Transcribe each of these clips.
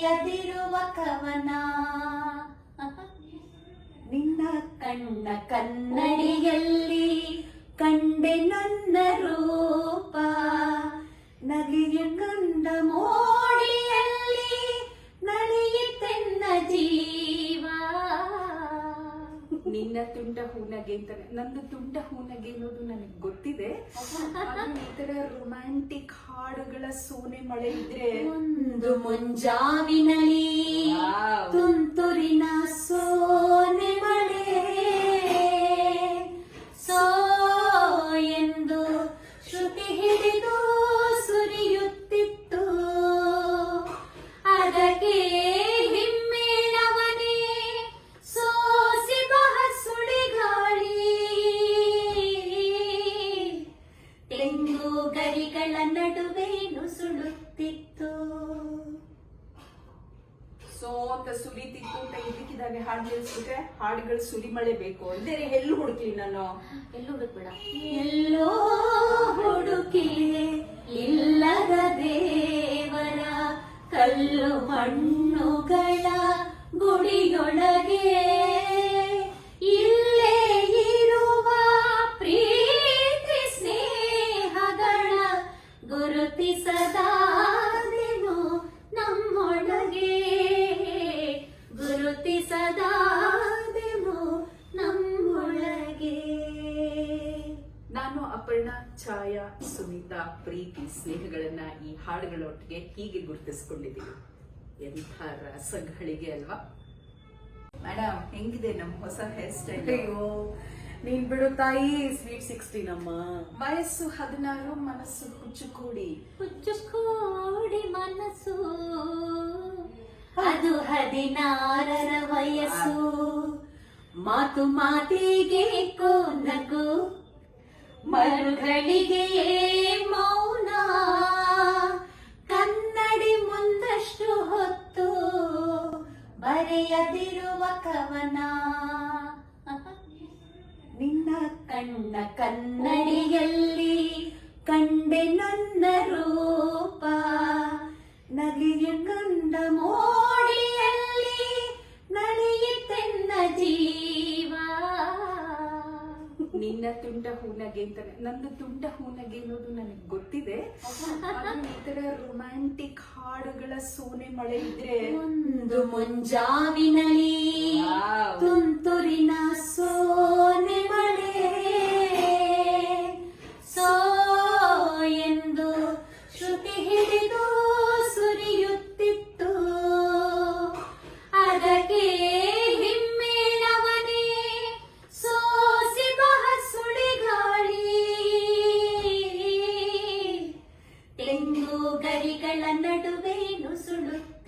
ಬರೆಯದಿರುವ ಕವನ. ನಿನ್ನ ಕಣ್ಣ ಕನ್ನಡಿಯಲ್ಲಿ ಕಂಡೆ ನನ್ನ ರೂಪ ತುಂಡ ಹೂನಗೆ ಅಂತಾನೆ. ನಂದು ತುಂಡ ಹೂನಗೆ ಅನ್ನೋದು ನನಗೆ ಗೊತ್ತಿದೆ. ಈ ತರ ರೊಮ್ಯಾಂಟಿಕ್ ಹಾಡುಗಳ ಸೋನೆ ಮಳೆ ಇದ್ರೆ ಒಂದು ಮುಂಜಾವಿನಲಿ ಅಂತ ಸುರಿತಿತ್ತು ಅಂತ ಇದಕ್ಕಿದ್ದಾಗೆ ಹಾಡು ಕೇಳಿಸ್ಬಿಟ್ರೆ ಹಾಡುಗಳು ಸುಲಿ ಮಳೆ ಬೇಕು. ಅಂದ್ರೆ ಎಲ್ಲೂ ಹುಡುಕ್ಲಿ ನಾನು. ಎಲ್ಲೋ ಹುಡುಕ್ಬೇಡ. ಎಲ್ಲೋ ಹುಡುಕಿ ಇಲ್ಲದ ದೇವರ ಕಲ್ಲು ಮಣ್ಣುಗಳ ಗುಡಿಯೊಳಗೆ ಇಲ್ಲೇ ಸುನೀತಾ ಪ್ರೀತಿ ಸ್ನೇಹಗಳನ್ನ ಈ ಹಾಡುಗಳೊಟ್ಟಿಗೆ ಹೀಗೆ ಗುರುತಿಸಿಕೊಂಡಿದ್ದೀವಿ. ಎಂಥ ರಸಗಳಿಗೆ ಅಲ್ವಾ? ಮೇಡಮ್ ಹೆಂಗಿದೆ ನಮ್ ಹೊಸ ಹೇರ್ ಸ್ಟೈಲ್ ಅಯ್ಯೋ ನೀನ್ ಬಿಡು ತಾಯಿ ಸ್ವೀಟ್ ಸಿಕ್ಸ್ಟೀನ್ ಅಮ್ಮ. ವಯಸ್ಸು ಹದಿನಾರು ಮನಸ್ಸು ಹುಚ್ಚು ಕೂಡಿ ಹುಚ್ಚು ಕೂಡಿ ಮನಸ್ಸು. ಅದು ಹದಿನಾರರ ವಯಸ್ಸು. ಮಾತು ಮಾತಿಗೆ ಕೊನಗು ಮರುಗಳಿಗೆ ಮೌನ. ಕನ್ನಡಿ ಮುಂದಷ್ಟು ಹೊತ್ತು ಬರೆಯದಿರುವ ಕವನ. ನಿನ್ನ ಕಣ್ಣ ಕನ್ನಡಿಯಲ್ಲಿ ಕಂಡೆ ನನ್ನ ರೂಪ. ನಗೆಯ ಕಂಡ ಮೋಡಿಯಲ್ಲಿ ಹೂನಗೆ ಅಂತ ನಂದು ತುಂಡ ಹೂನಗೆ ಅನ್ನೋದು ನನಗೆ ಗೊತ್ತಿದೆ. ಈ ತರ ರೊಮ್ಯಾಂಟಿಕ್ ಹಾಡುಗಳ ಸೋನೆ ಮಳೆ ಇದ್ರೆ ಒಂದು ಮುಂಜಾವಿನಲಿ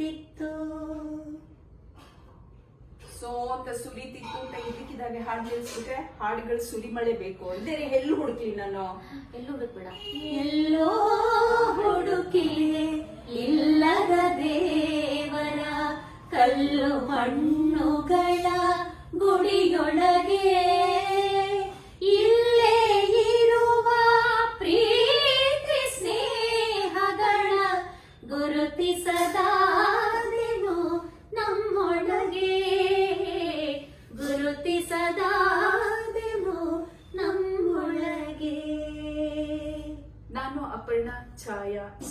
ನುಸುಳುತ್ತಿತ್ತು ಸೋ ಅಂತ ಸುರಿತಿತ್ತು ಅಂತ ಇದಕ್ಕಿದಾಗ ಹಾಡು ಕೇಳಿಸ್ಬಿಟ್ರೆ ಹಾಡುಗಳು ಸುರಿ ಮಳೆ ಬೇಕು. ಅಂದ್ರೆ ಎಲ್ಲೂ ಹುಡುಕ್ಲಿ ನಾನು. ಎಲ್ಲೋ ಹುಡುಕ್ಬೇಡ. ಎಲ್ಲೋ ಹುಡುಕಿ ಇಲ್ಲದ ದೇವರ ಕಲ್ಲು ಮಣ್ಣುಗಳ ಗುಡಿಯೊಳಗೆ.